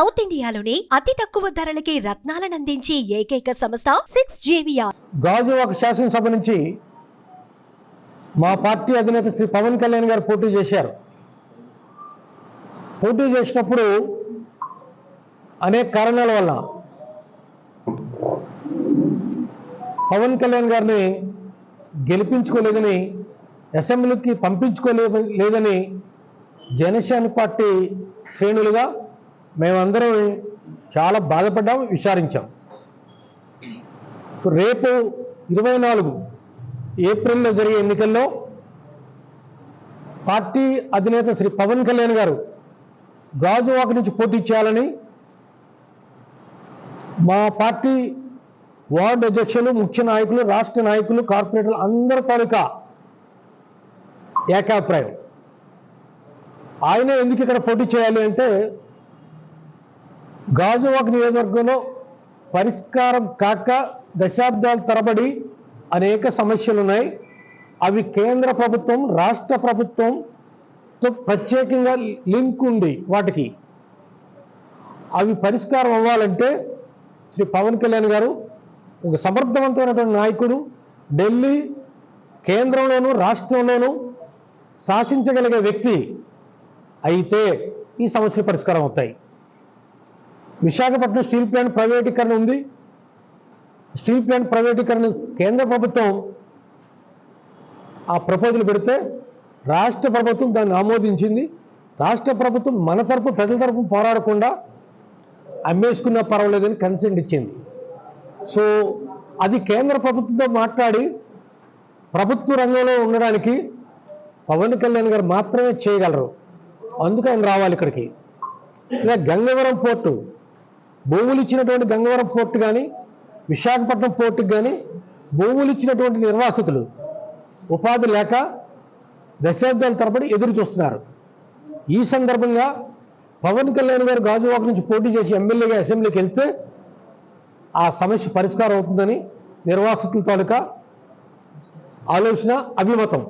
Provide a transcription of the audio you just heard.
South ఇండియాలోని అతి తక్కువ ధరలకి రత్నాలను అందించే ఏకైక సంస్థ సిక్స్ జేవియా గాజువాక శాసనసభ నుంచి మా పార్టీ అధినేత శ్రీ పవన్ కళ్యాణ్ గారు పోటీ చేశారు. పోటీ చేసినప్పుడు అనేక కారణాల వల్ల పవన్ కళ్యాణ్ గారిని గెలిపించుకోలేదని అసెంబ్లీకి పంపించుకోలే లేదని జనసేన పార్టీ శ్రేణులుగా మేమందరం చాలా బాధపడ్డాం విచారించాం. రేపు ఇరవై నాలుగు ఏప్రిల్లో జరిగే ఎన్నికల్లో పార్టీ అధినేత శ్రీ పవన్ కళ్యాణ్ గారు గాజువాక నుంచి పోటీ చేయాలని మా పార్టీ వార్డు అధ్యక్షులు ముఖ్య నాయకులు రాష్ట్ర నాయకులు కార్పొరేటర్లు అందరి తాలూకా ఏకాభిప్రాయం. ఆయన ఎందుకు ఇక్కడ పోటీ చేయాలి అంటే గాజువాక నియోజకవర్గంలో పరిష్కారం కాక దశాబ్దాల తరబడి అనేక సమస్యలు ఉన్నాయి. అవి కేంద్ర ప్రభుత్వం రాష్ట్ర ప్రభుత్వంతో ప్రత్యేకంగా లింక్ ఉంది వాటికి. అవి పరిష్కారం అవ్వాలంటే శ్రీ పవన్ కళ్యాణ్ గారు ఒక సమర్థవంతమైనటువంటి నాయకుడు ఢిల్లీ కేంద్రంలోనూ రాష్ట్రంలోనూ శాసించగలిగే వ్యక్తి అయితే ఈ సమస్యలు పరిష్కారం అవుతాయి. విశాఖపట్నం స్టీల్ ప్లాంట్ ప్రైవేటీకరణ ఉంది. స్టీల్ ప్లాంట్ ప్రైవేటీకరణ కేంద్ర ప్రభుత్వం ఆ ప్రపోజల్ పెడితే రాష్ట్ర ప్రభుత్వం దాన్ని ఆమోదించింది. రాష్ట్ర ప్రభుత్వం మన తరపు ప్రజల తరపు పోరాడకుండా అమ్మేసుకున్నా పర్వాలేదని కన్సెంట్ ఇచ్చింది. సో అది కేంద్ర ప్రభుత్వంతో మాట్లాడి ప్రభుత్వ రంగంలో ఉండడానికి పవన్ కళ్యాణ్ గారు మాత్రమే చేయగలరు. అందుకు ఆయన రావాలి ఇక్కడికి. ఇలా గంగవరం పోర్టు భూములు ఇచ్చినటువంటి గంగవరం పోర్టు కానీ విశాఖపట్నం పోర్టుకి కానీ భూములు ఇచ్చినటువంటి నిర్వాసితులు ఉపాధి లేక దశాబ్దాల తరబడి ఎదురు చూస్తున్నారు. ఈ సందర్భంగా పవన్ కళ్యాణ్ గారు గాజువాక నుంచి పోటీ చేసి ఎమ్మెల్యేగా అసెంబ్లీకి వెళ్తే ఆ సమస్య పరిష్కారం అవుతుందని నిర్వాసితుల తాలూకా ఆలోచన అభిమతం.